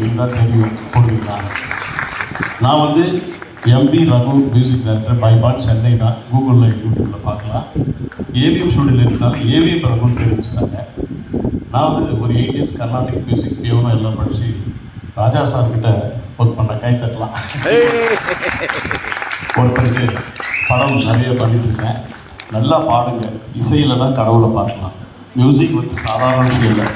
இருந்தால் தெரியும் போடுவீங்களா? நான் வந்து எம்பி ரகு மியூசிக் டைரக்டர் பைபான் சென்னை தான். கூகுளில் யூடியூப்பில் பார்க்கலாம். ஏவிஎம் ஸ்டூடியோவில் இருந்தாலும் ஏவிஎம் ரகுன்னு பேர் வச்சுட்டாங்க. நான் வந்து ஒரு எயிட் இயர்ஸ் கர்நாடிக் மியூசிக் பியோனும் எல்லாம் படித்து ராஜா சார் கிட்ட ஒர்க் பண்ண கை தட்டலாம். ஒர்க் பண்ணிட்டு படம் நிறைய பண்ணிட்டு இருக்கேன். நல்லா பாடுங்க. இசையில் தான் கடவுளை பார்க்கலாம். மியூசிக் வந்து சாதாரண விஷயம் இல்லை.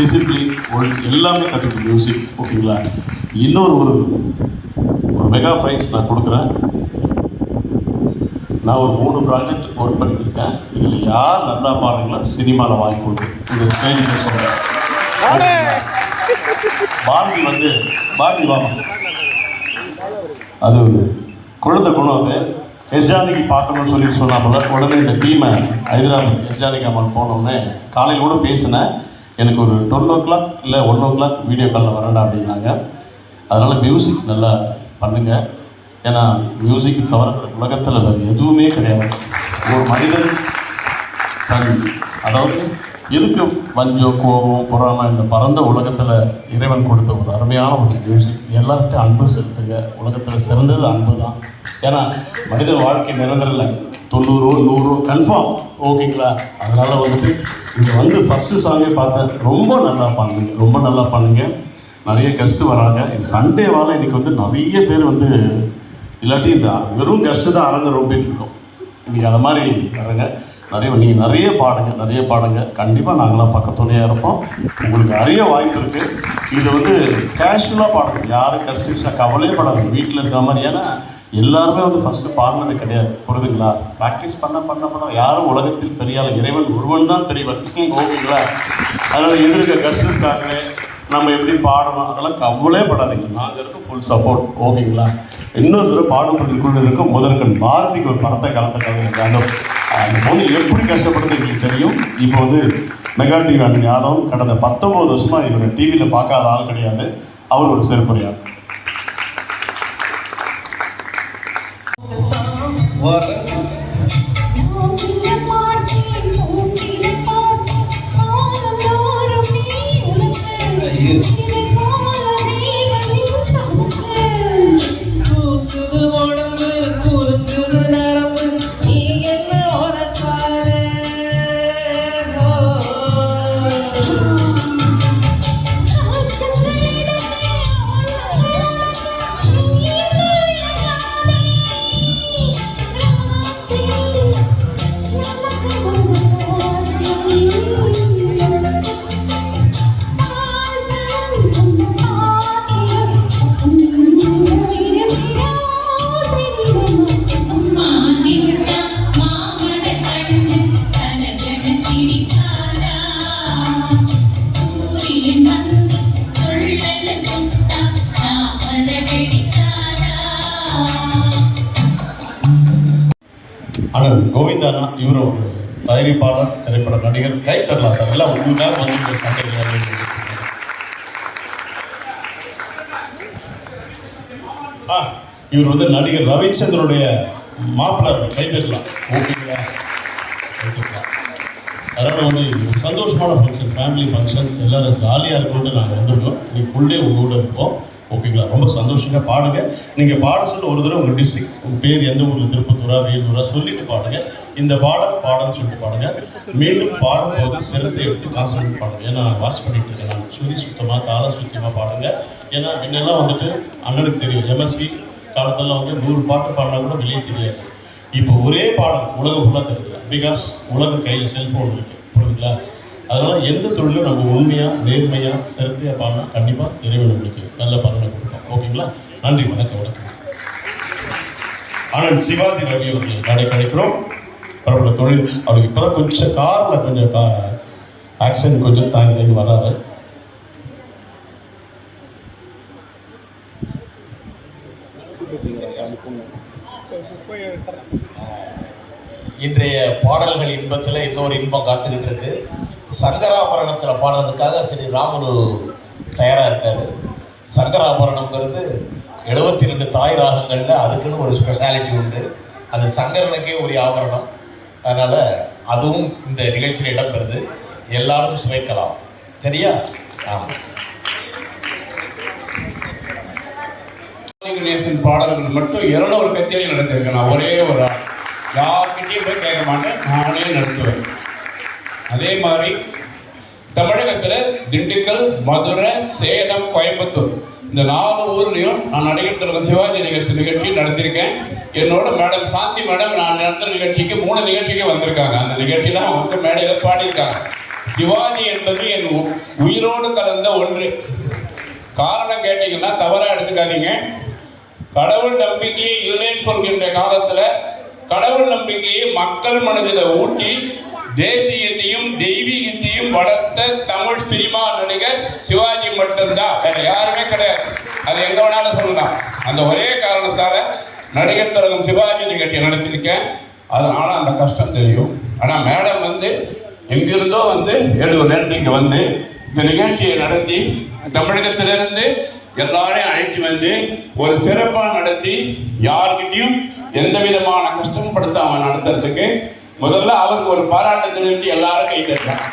டிசிப்ளின் ஒழு எல்லாமே கற்றுக்கு மியூசிக் ஓகேங்களா இன்னொரு ஒரு ஒரு மெகா ப்ரைஸ் நான் கொடுக்குறேன். நான் ஒரு மூணு ப்ராஜெக்ட் ஒர்க் பண்ணிட்டு இருக்கேன் இதில் யார் நல்லா பாடுறீங்களோ சினிமாவில் வாய்ப்பு உண்டு. இந்த ஸ்டேஜில் சொல்கிறேன் பாரதி வந்து பாரதி வாமா அது குழந்தை குணம் அது. எஸ்ஜானிக்கு பார்க்கணும்னு சொல்லி சொன்னாப்புல. உடனே இந்த டீமை ஹைதராபாத் எஸ்ஜானிக்கு அம்மாள் போனோடனே காலையில் கூட பேசினேன். எனக்கு ஒரு டுவெல் ஓ கிளாக் இல்லை ஒன் ஓ கிளாக் வீடியோ காலில் வரேன்டா அப்படின்னாங்க. அதனால் மியூசிக் நல்லா பண்ணுங்கள் ஏன்னா மியூசிக் தவிர உலகத்தில் வேறு எதுவுமே கிடையாது. ஒரு மனிதன் தன் அதாவது எதுக்கு வஞ்சம் கோபம் பொறாமை இந்த பரந்த உலகத்தில் இறைவன் கொடுத்த ஒரு அருமையான ஒரு மியூசிக் எல்லார்கிட்டையும் அன்பு செலுத்துங்க. உலகத்தில் சிறந்தது அன்பு தான் ஏன்னா மனிதன் வாழ்க்கை நிரந்தரம் இல்லை. தொண்ணூறோ நூறோ கன்ஃபார்ம் ஓகேங்களா? அதனால் வந்துட்டு இங்கே வந்து ஃபஸ்ட்டு சாங்கே பார்த்தேன் ரொம்ப நல்லா பண்ணுங்க ரொம்ப நல்லா பண்ணுங்க நிறைய கெஸ்ட்டு வராங்க. இது சண்டேவால் இன்னைக்கு வந்து நிறைய பேர் வந்து இல்லாட்டி இந்த வெறும் கெஸ்ட்டு தான் அரங்க ரொம்ப இருக்கும். நீங்கள் அதை மாதிரி வரங்க. நிறைய நீங்கள் நிறைய பாடுங்க நிறைய பாடுங்க. கண்டிப்பாக நாங்களாம் பக்கத்துணையாக இருப்போம். உங்களுக்கு நிறைய வாய்ப்பு இருக்குது இது வந்து கேஷுவலாக பாடுங்க. யாரும் கஷ்டம் கவலையே படாது வீட்டில் இருக்க மாதிரி. ஏன்னா எல்லாருமே வந்து ஃபஸ்ட்டு பாடினது கிடையாது. புரிதுங்களா ப்ராக்டிஸ் பண்ண பண்ண பண்ண யாரும் உலகத்தில் பெரிய இறைவன் ஒருவன் தான் பெரியவன் ஓகேங்களா? அதனால் எதிர்க்க கஷ்டத்தாங்களே நம்ம எப்படி பாடணும்? அதெல்லாம் கவலே படாதீங்க. நாங்கள் இருக்க ஃபுல் சப்போர்ட் ஓகேங்களா? இன்னொரு தடவை பாடும் இருக்கும் முதற்கண் பாரதிக்கு ஒரு படத்தை கலந்த கலந்துருக்காங்க அந்த பொண்ணு எப்படி கஷ்டப்படுறது எங்களுக்கு தெரியும். இப்போ வந்து மெகா டிவி அண்ணன் யாதவ் கடந்த பத்தொம்பது வருஷமாக இவரை டிவியில் பார்க்காத ஆள் கிடையாது. அவர் ஒரு சிறப்புரையார் What? ஆனால் கோவிந்தானா இவர் ஒரு தயாரிப்பாளர் திரைப்பட நடிகர் கை தரலாம் சார். எல்லாம் உங்களுக்காக வந்து இந்த சண்டையில் ஆ இவர் வந்து நடிகர் ரவிச்சந்திரனுடைய மாப்பிளர் கை தட்டலாம் ஓகேங்களா? அதனால் வந்து சந்தோஷமான ஃபங்க்ஷன் ஃபேமிலி ஃபங்க்ஷன் எல்லோரும் ஜாலியாக இருக்கணும்னு நாங்கள் வந்திருக்கோம். நீ ஃபுல் டே உங்களோட இருப்போம். ஓகேங்களா? ரொம்ப சந்தோஷமாக பாடுங்க. நீங்கள் பாட சொல்ல ஒரு தடவை உங்கள் டிஸ்ட்ரிக் உங்கள் பேர் எந்த ஊரில்? திருப்பத்தூரா வேலூரா சொல்லிட்டு பாடுங்க. இந்த பாடல் பாடம்னு சொல்லிட்டு பாடுங்க. மீண்டும் பாடும்போது சிரத்தை எடுத்து கான்சன்ட்ரேட் பாடுங்க ஏன்னா வாட்ச் பண்ணிட்டு இருக்கேன் நான். சுதி சுத்தமாக தாள சுத்தமாக பாடுங்க. ஏன்னா முன்னெல்லாம் வந்துட்டு அண்ணனுக்கு தெரியும். எம்எஸ்சி காலத்தெல்லாம் வந்து நூறு பாட்டு பாடினா கூட வெளியே தெரியாது. இப்போ ஒரே பாடல் உலகம் ஃபுல்லாக தெரியுது பிகாஸ் உலக கையில் செல்ஃபோன் இருக்குது புரியுதுங்களா அதனால் எந்த தொழிலும் நம்ம உண்மையாக நேர்மையாக சிறத்தையாக பாடினா கண்டிப்பாக இறைவன் உங்களுக்கு நல்ல பலனை கொடுப்போம் ஓகேங்களா? நன்றி வணக்கம் வணக்கம். ஆனால் சிவாஜி ரவி அவர்கள் கடை கிடைக்கிறோம் பிரபல தொழில் அவருக்கு இப்போதான் கொஞ்சம் காரில் கொஞ்சம் கா ஆக்சிடென்ட் கொஞ்சம் தாங்கி தாங்கி வராரு இன்றைய பாடல்கள் இன்பத்தில் இன்னொரு இன்பம் காத்துக்கிட்டு இருக்கு. சங்கராபரணத்தில் பாடுறதுக்காக ஸ்ரீ ராமுலு தயாராக இருக்காரு. சங்கராபரணம்ங்கிறது எழுபத்தி ரெண்டு தாய் ராகங்களில் அதுக்குன்னு ஒரு ஸ்பெஷாலிட்டி உண்டு. அது சங்கரனுக்கே உரிய ஆபரணம். அதனால் அதுவும் இந்த நிகழ்ச்சியில் இடம்பெறுது. எல்லாரும் சுவைக்கலாம். சரியா? ஆமாம் கணேசன் பாடல்கள் மட்டும் இருநூறு கச்சேரி நடத்தியிருக்கேன். நான் ஒரே ஒரு ஆள். போய் கேட்க மாட்டேன். நானே நடத்துவேன். அதே மாதிரி தமிழகத்தில் திண்டுக்கல் மதுரை சேலம் கோயம்புத்தூர் இந்த நாலு ஊர்லேயும் நான் நடிகர் திலகம் சிவாஜி நிகழ்ச்சி நிகழ்ச்சி நடத்தியிருக்கேன். என்னோட மேடம் சாந்தி மேடம் நான் நடத்துகிற நிகழ்ச்சிக்கு மூணு நிகழ்ச்சிக்கு வந்திருக்காங்க. அந்த நிகழ்ச்சியில் அவங்க வந்து மேடையில் பாடியிருக்காங்க. சிவாஜி என்பது என் உயிரோடு கலந்த ஒன்று. காரணம் கேட்டீங்கன்னா தவறாக எடுத்துக்காதீங்க. கடவுள் நம்பிக்கையே இல்லைன்னு சொல்கின்ற காலத்தில் கடவுள் நம்பிக்கையை மக்கள் மனதில் ஊட்டி தேசியத்தையும் தெய்வீகத்தையும் வளர்த்த தமிழ் சினிமா நடிகர் சிவாஜி மட்டும்தான். வேற யாருமே கிடையாது. அது எங்க வேணாலும் சொல்லலாம். அந்த ஒரே காரணத்தால நடிகர் திலகம் சிவாஜி நிகழ்ச்சி நடத்தியிருக்கேன். அதனால அந்த கஷ்டம் தெரியும். ஆனா மேடம் வந்து எங்கிருந்தோ வந்து ஏழு நேரத்துக்கு இங்க வந்து இந்த நிகழ்ச்சியை நடத்தி தமிழகத்திலிருந்து எல்லாரையும் அழைச்சி வந்து ஒரு சிறப்பாக நடத்தி யார்கிட்டையும் எந்த விதமான கஷ்டம் படுத்தாம நடத்துறதுக்கு முதல்ல அவருக்கு ஒரு பாராட்டு தெரிவித்து எல்லாரும் கை தட்டுறாங்க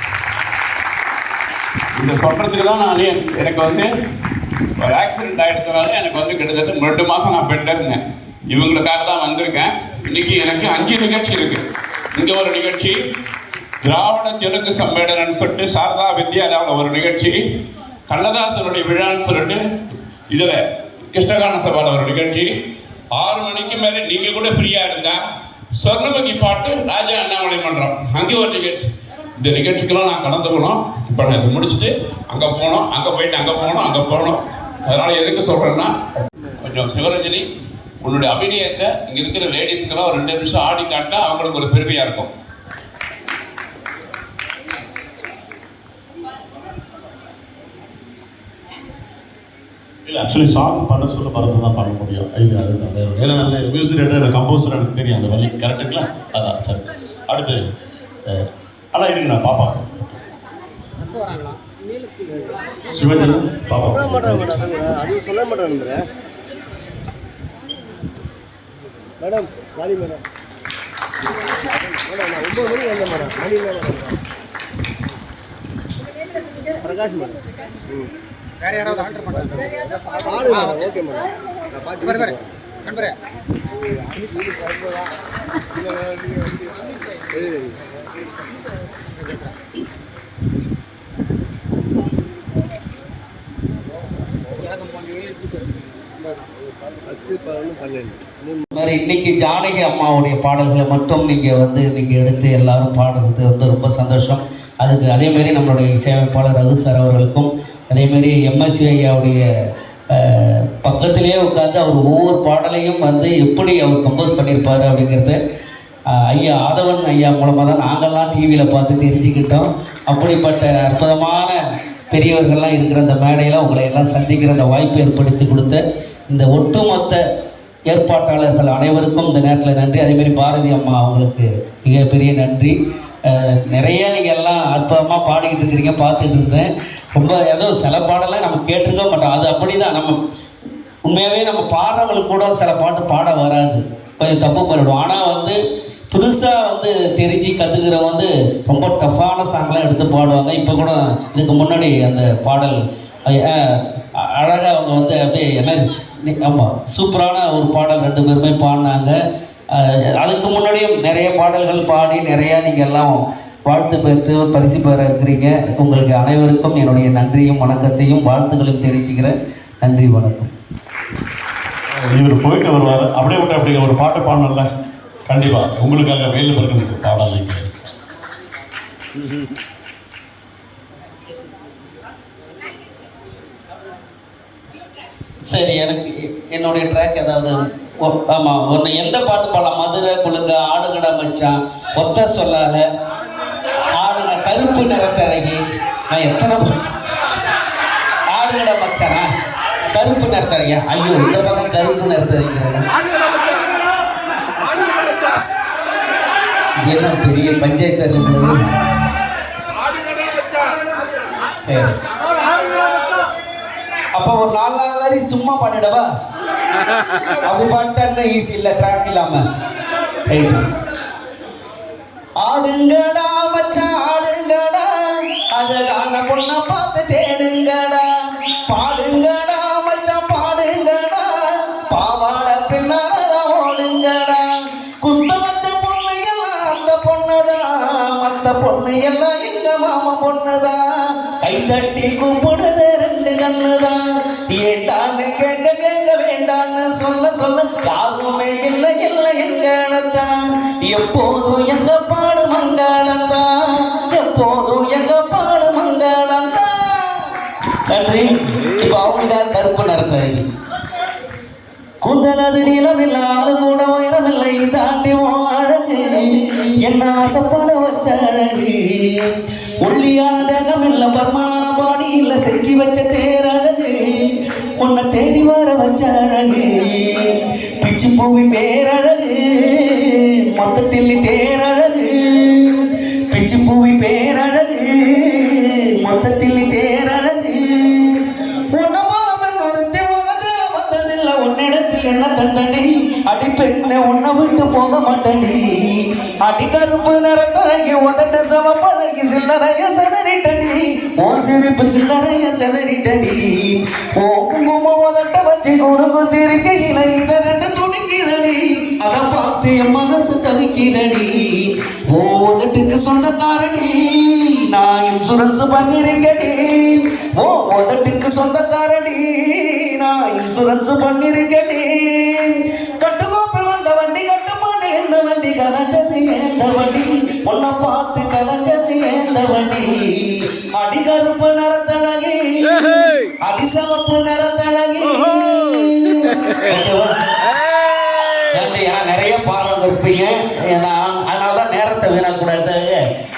இந்த சொல்றதுக்கு தான் நான் எனக்கு வந்து ஒரு ஆக்சிடென்ட் ஆகிடுறதுனால எனக்கு வந்து கிட்டத்தட்ட ரெண்டு மாதம் நான் பெட்டில் இருந்தேன். இவங்களுக்காக தான் வந்திருக்கேன். இன்னைக்கு எனக்கு அஞ்சு நிகழ்ச்சி இருக்கு. இங்கே ஒரு நிகழ்ச்சி. திராவிட தெலுங்கு சம்மேளனம்னு சொல்லிட்டு சாரதா வித்யாலயாவில் ஒரு நிகழ்ச்சி. கண்ணதாசனுடைய விழான்னு சொல்லிட்டு இதில் கிருஷ்ணகான சபாவில் ஒரு நிகழ்ச்சி. ஆறு மணிக்கு மேலே நீங்கள் கூட ஃப்ரீயாக இருந்தால் சொர்ணமுகி பாட்டு ராஜா அண்ணாமலை மன்றம். அங்கே ஒரு நிகழ்ச்சி. இந்த நிகழ்ச்சிக்கெல்லாம் நான் கலந்துக்கணும் இப்போ நான் இதை முடிச்சுட்டு அங்கே போனோம். அங்கே போயிட்டு அங்கே போனோம். அங்கே போனோம். அதனால் எதுக்கு சொல்கிறேன்னா கொஞ்சம் சிவரஞ்சனி உன்னுடைய அபிநயத்தை இங்கே இருக்கிற லேடிஸுக்கெல்லாம் ஒரு ரெண்டு நிமிஷம் ஆடி காட்டினா அவங்களுக்கு ஒரு பெருமையாக இருக்கும். இல்லை ஆக்சுவலி சாங் பண்ண சொல்ல பறந்து தான் பண்ண முடியும். ஐயா அதுதான் ஏன்னா அந்த மியூசிக் டேரக்டர் எனக்கு கம்போசர் எனக்கு தெரியும். அந்த வழி கரெக்டுங்களா அதான் சரி. அடுத்து ஆனால் இருக்கு நான் பாப்பா. சிவாஜி பாப்பா. சொல்ல மாட்டேன் மேடம் காலி மேடம். மேடம் ஒம்பது மணிக்கு வந்தேன் மேடம். மேடம். பிரகாஷ் மேடம். ம். வேற யாராவது ஆர்டர் பண்ணுறாங்க ஓகே மேடம் நண்பரே இன்னைக்கு ஜானகி அம்மாவுடைய பாடல்களை மட்டும் நீங்கள் வந்து இன்னைக்கு எடுத்து எல்லாரும் பாடுறது வந்து ரொம்ப சந்தோஷம். அதுக்கு அதே மாதிரி நம்மளுடைய இசையமைப்பாளர் ரகு சார் அவர்களுக்கும் அதேமாரி எம்எஸ்சி ஐயாவுடைய பக்கத்திலேயே உட்காந்து அவர் ஒவ்வொரு பாடலையும் வந்து எப்படி அவர் கம்போஸ் பண்ணியிருப்பார் அப்படிங்கிறத ஐயா ஆதவன் ஐயா மூலமாக தான் நாங்கள்லாம் டிவியில் பார்த்து தெரிஞ்சுக்கிட்டோம். அப்படிப்பட்ட அற்புதமான பெரியவர்கள்லாம் இருக்கிற அந்த மேடையில் உங்களை எல்லாம் சந்திக்கிற அந்த வாய்ப்பு ஏற்படுத்தி கொடுத்த இந்த ஒட்டுமொத்த ஏற்பாட்டாளர்கள் அனைவருக்கும் இந்த நேரத்தில் நன்றி. அதேமாரி பாரதி அம்மா அவங்களுக்கு மிகப்பெரிய நன்றி. நிறைய நீங்கள் எல்லாம் அற்புதமாக பாடிக்கிட்டு இருக்கிறீங்க பார்த்துட்டு இருந்தேன். ரொம்ப ஏதோ சில பாடலாம் நம்ம கேட்டிருக்க மாட்டோம் அது அப்படி தான் நம்ம உண்மையாகவே நம்ம பாடுறவங்களுக்கு கூட சில பாட்டு பாட வராது. கொஞ்சம் தப்பு பண்ணிவிடும் ஆனால் வந்து புதுசாக வந்து தெரிஞ்சு கற்றுக்கிறவங்க வந்து ரொம்ப டஃப்பான சாங்லாம் எடுத்து பாடுவாங்க. இப்போ கூட இதுக்கு முன்னாடி அந்த பாடல் அழகாக அவங்க வந்து அப்படியே என்ன ஆமாம் சூப்பரான ஒரு பாடல் ரெண்டு பேருமே பாடினாங்க. அதுக்கு முன்னாடியும் நிறைய பாடல்கள் பாடி நிறையா நீங்கள் எல்லாம் வாழ்த்து பெற்று பரிசு பெற இருக்கிறீங்க. உங்களுக்கு அனைவருக்கும் என்னுடைய நன்றியும் வணக்கத்தையும் வாழ்த்துக்களையும் தெரிவிச்சுக்கிறேன். நன்றி வணக்கம். இவர் போயிட்டு வருவார். அப்படியே விட்டு அப்படிங்க ஒரு பாட்டு பாடணும்ல. கண்டிப்பா. உங்களுக்காக வேலு முருகனுக்கு பாடல். சரி எனக்கு என்னுடைய ட்ராக் ஏதாவது ஒ- ஆமா ஒன்று எந்த பாட்டு பாடலாம் மதுரை ஆடுகடை மச்சான். ஒத்த சொல்லால ஆடுங்க கருப்பு நிறத்தழகி நான் எத்தனை ஆடுகடை மச்சானா? கருப்பு நிறத்தழகியா ஐயோ இந்த பக்கம் கருப்பு நிறத்தழகிறாங்க என்ன பெரிய பஞ்சாயத்து இருக்கிறது சரி. அப்போ ஒரு நாலு நாள் வரை சும்மா பாடிடவா? அப்படி பாட்டா ஈஸி இல்லை ட்ராக் இல்லாம? ஆடுங்கடா மச்சான் ஆடுங்கடா. அழகான பொண்ண பார்த்து தேடுங்கடா. பாடுங்கடா மச்சான் பாடுங்கடா. பாவாட பின்னால ஓடுங்கடா. குத்த வச்ச பொண்ணு எல்லாம் அந்த பொண்ணுதான். மத்த பொண்ணு எல்லாம் எங்க மாமா பொண்ணுதான். கை தட்டி கும்பிடுது ரெண்டு கண்ணுதான். ஏண்டான்னு கேட்க கேட்க வேண்டான்னு சொல்ல சொல்ல எப்போதும் எங்க பாடு மங்காளந்தான் எப்போதும் எங்க பாடு மங்காளந்தான் நன்றி. இப்ப அவங்களுக்காக கருப்பு நிறத்தை. கூந்தலது நிலமில்லை ஆளு கூட உயரமில்லை தாண்டி உன் அழகு. என்ன ஆசைப்பட வச்ச அழகு. ஒல்லியான தேகம் இல்ல பர்மனான பாடி இல்ல செக்கி வச்ச தேரழகு. உன்னை தேடி வர வச்ச அழகு. பிச்சு பூவி பேரழகு. தோட்டத்தில் நீ தேரழகு. பிச்சு பூவி பேரழகு. மொத்தத்தில் நீ தேரழகு. உன்னை போல பெண் ஒருத்தி உலகத்துல வந்ததில்லை. உன்னிடத்தில் என்ன தண்டனை அடி பெண்ணை உன்னை விட்டு போக மாட்டடி அடி கருப்பு நிறத்தழகி உதட்டு சம பழகி சில்லறைய சட சிரிப்பு சில்லறைய செதறிட்டடி. ஓ குங்குமம் உதட்ட வச்சு குறுங்கு சிரிக்கையில இத ரெண்டு துடிக்குதடி. அதை பார்த்து என் மனசு தவிக்கிறடி ஓ சொந்தக்காரடி நான் இன்சூரன்ஸ் பண்ணிருக்கடி. ஓ உதட்டுக்கு சொந்தக்காரடி நான் இன்சூரன்ஸ் பண்ணிருக்கடி. கட்டுக்கோப்பில் வந்த வண்டி கட்டுமான எந்த வண்டி கலைஞ்சது எந்த வண்டி உன்னை பார்த்து நன்றி ஏன்னா நிறைய பாடல் இருப்பீங்க ஏன்னா அதனால தான் நேரத்தை வீணாக்கூடாது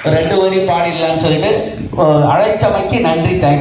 ரெண்டு வரி பாடிடலாம்னு சொல்லிட்டு அழைச்சமைக்கு நன்றி தேங்க்யூ